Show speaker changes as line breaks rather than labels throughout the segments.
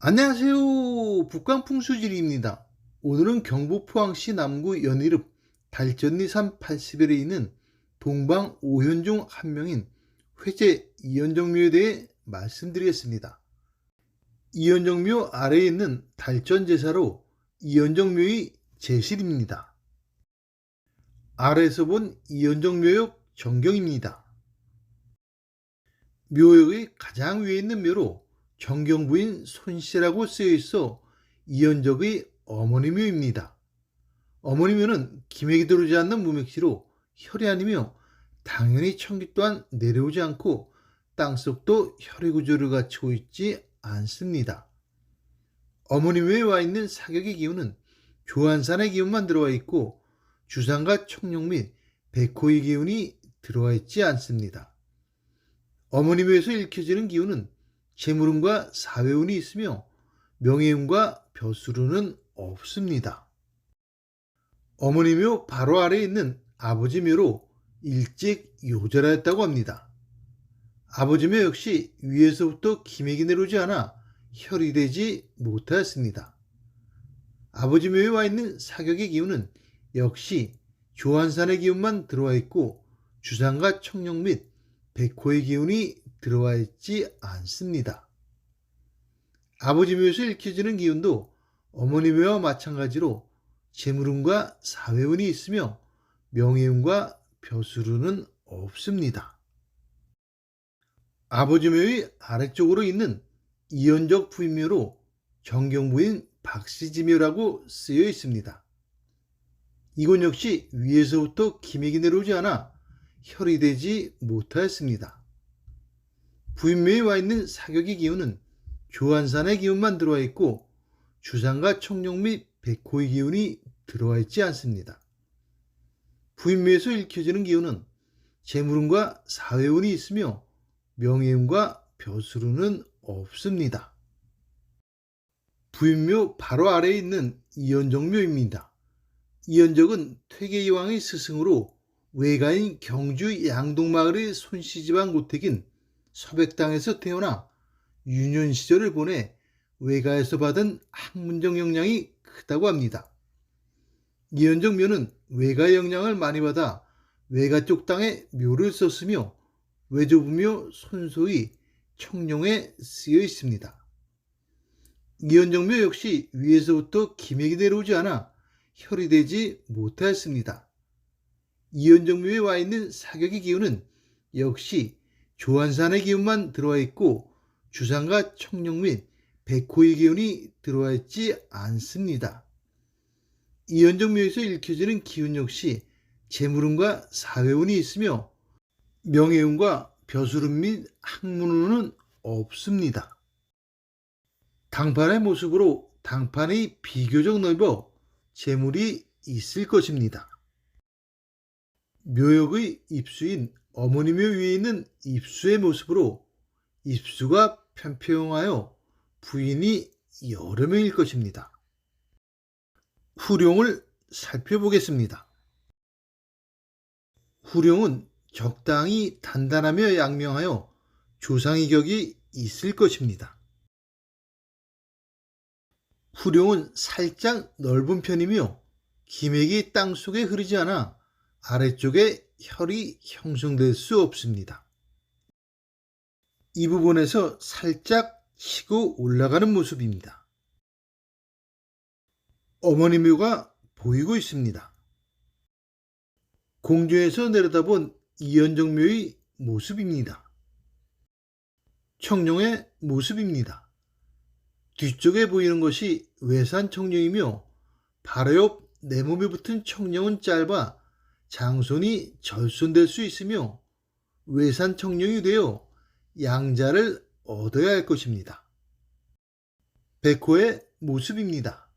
안녕하세요. 북광풍수지리입니다. 오늘은 경북 포항시 남구 연이읍 달전리산 80일에 있는 동방 오현 중 한 명인 회제 이현정묘에 대해 말씀드리겠습니다. 이현정묘 아래에 있는 달전제사로 이현정묘의 제실입니다. 아래에서 본 이현정묘역 정경입니다. 묘역의 가장 위에 있는 묘로 정경부인 손씨라고 쓰여 있어 이현적의 어머니묘입니다. 어머니묘는 기맥이 들어오지 않는 무맥시로 혈이 아니며 당연히 청기 또한 내려오지 않고 땅속도 혈의 구조를 갖추고 있지 않습니다. 어머니묘에 와 있는 사격의 기운은 조한산의 기운만 들어와 있고 주산과 청룡 및 백호의 기운이 들어와 있지 않습니다. 어머니묘에서 읽혀지는 기운은 재물운과 사회운이 있으며 명예운과 벼수르는 없습니다. 어머니 묘 바로 아래에 있는 아버지 묘로 일찍 요절하였다고 합니다. 아버지 묘 역시 위에서부터 기맥이 내려오지 않아 혈이 되지 못하였습니다. 아버지 묘에 와 있는 사격의 기운은 역시 조한산의 기운만 들어와 있고 주산과 청룡 및 백호의 기운이 들어와 있지 않습니다. 아버지 묘에서 읽혀지는 기운도 어머니 묘와 마찬가지로 재물운과 사회운이 있으며 명예운과 벼수르는 없습니다. 아버지 묘의 아래쪽으로 있는 이연적 부인묘로 정경부인 박씨지묘라고 쓰여 있습니다. 이곳 역시 위에서부터 기맥이 내려오지 않아 혈이 되지 못하였습니다. 부인묘에 와 있는 사격의 기운은 조한산의 기운만 들어와 있고 주산과 청룡 및 백호의 기운이 들어와 있지 않습니다. 부인묘에서 읽혀지는 기운은 재물운과 사회운이 있으며 명예운과 벼수르는 없습니다. 부인묘 바로 아래에 있는 이연정묘입니다. 이연적은 퇴계이왕의 스승으로 외가인 경주 양동마을의 손씨집안 고택인 서백당에서 태어나 유년 시절을 보내 외가에서 받은 학문적 영향이 크다고 합니다. 이현정 묘는 외가 영향을 많이 받아 외가 쪽 땅에 묘를 썼으며 외조부묘 손소의 청룡에 쓰여 있습니다. 이현정묘 역시 위에서부터 기맥이 내려오지 않아 혈이 되지 못하였습니다. 이현정묘에 와 있는 사격의 기운은 역시 조한산의 기운만 들어와 있고 주산과 청룡 및 백호의 기운이 들어와 있지 않습니다. 이현정 묘에서 읽혀지는 기운 역시 재물운과 사회운이 있으며 명예운과 벼수름 및 학문운은 없습니다. 당판의 모습으로 당판이 비교적 넓어 재물이 있을 것입니다. 묘역의 입수인 어머니묘 위에 있는 입수의 모습으로 입수가 편평하여 부인이 여러 명일 것입니다. 후룡을 살펴보겠습니다. 후룡은 적당히 단단하며 양명하여 조상의 격이 있을 것입니다. 후룡은 살짝 넓은 편이며 기맥이 땅 속에 흐르지 않아 아래쪽에 혈이 형성될 수 없습니다. 이 부분에서 살짝 치고 올라가는 모습입니다. 어머니 묘가 보이고 있습니다. 공주에서 내려다본 이현정 묘의 모습입니다. 청룡의 모습입니다. 뒤쪽에 보이는 것이 외산 청룡이며 바로 옆 내 몸에 붙은 청룡은 짧아 장손이 절손될 수 있으며 외산 청룡이 되어 양자를 얻어야 할 것입니다. 백호의 모습입니다.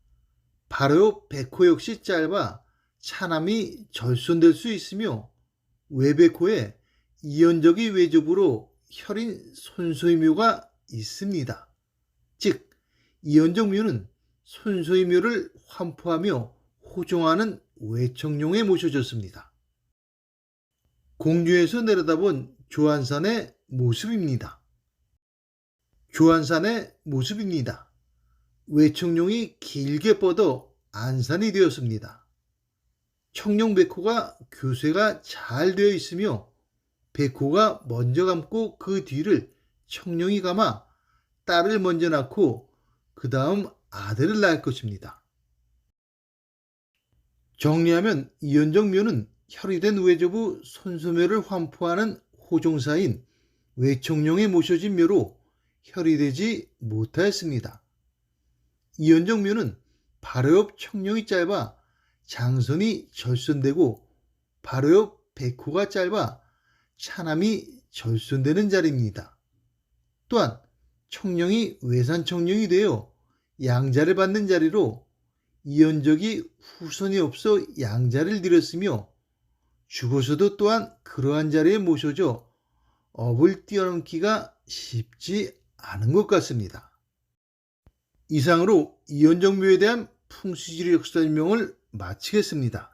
바로 백호 역시 짧아 차남이 절손될 수 있으며 외백호에 이연적이 외접으로 혈인 손소이묘가 있습니다. 즉 이연정묘는 손소이묘를 환포하며 호종하는 외청룡에 모셔졌습니다. 공주에서 내려다본 조한산의 모습입니다. 조한산의 모습입니다. 외청룡이 길게 뻗어 안산이 되었습니다. 청룡백호가 교쇄가 잘 되어 있으며 백호가 먼저 감고 그 뒤를 청룡이 감아 딸을 먼저 낳고 그 다음 아들을 낳을 것입니다. 정리하면 이현정 묘는 혈이된 외조부 손소묘를 환포하는 호종사인 외청룡에 모셔진 묘로 혈이되지 못하였습니다. 이현정 묘는 바로 옆 청룡이 짧아 장선이 절손되고 바로 옆 백호가 짧아 차남이 절손되는 자리입니다. 또한 청룡이 외산 청룡이 되어 양자를 받는 자리로 이현적이 후손이 없어 양자를 드렸으며 죽어서도 또한 그러한 자리에 모셔져 업을 뛰어넘기가 쉽지 않은 것 같습니다. 이상으로 이현정묘에 대한 풍수지리 역사 설명을 마치겠습니다.